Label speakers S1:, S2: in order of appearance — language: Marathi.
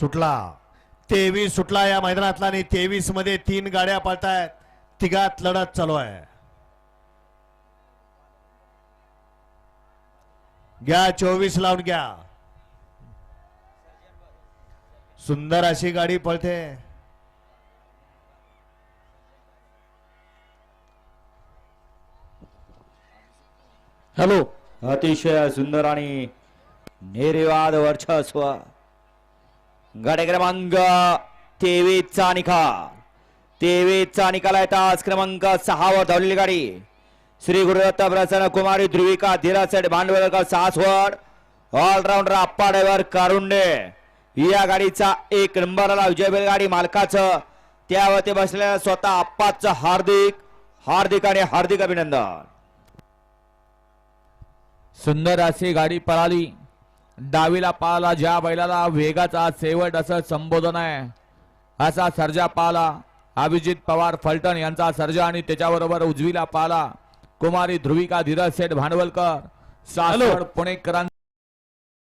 S1: सुटला. तेवीस सुटला या मैदानातला आणि तेवीसमध्ये तीन गाड्या पळतायत. तिघात लढत चालू आहे. घ्या चोवीस लावून घ्या. सुंदर अशी गाडी पळते.
S2: हॅलो.
S3: अतिशय सुंदर आणि निर्वाद वर्चस्व. गड क्रमांक तेवीसचा निकाल. तेवीसचा निकाल आहे तास क्रमांक सहावर धावलेली गाडी. श्री गुरुदत्त प्रसन्न कुमारी ध्रुविका धीरासेठ भांडवलकर सासवड. ऑलराऊंडर आप्पा ड्रायव्हर कारुंडे या गाडीचा एक नंबरला विजय गाडी मालकाचं. त्यावरती बसलेल्या स्वतः आप्पाचं हार्दिक हार्दिक आणि हार्दिक अभिनंदन.
S2: सुंदर अशी गाडी पळाली. डावीला पाला ज्या बैलाला वेगाचा शेवट असं संबोधन आहे असा सर्जा पाला अभिजित पवार फलटण यांचा सर्जा आणि त्याच्याबरोबर उजवीला पाला कुमारी ध्रुविका धीरज शेठ भांडवलकर सासवड पुणेकरांचा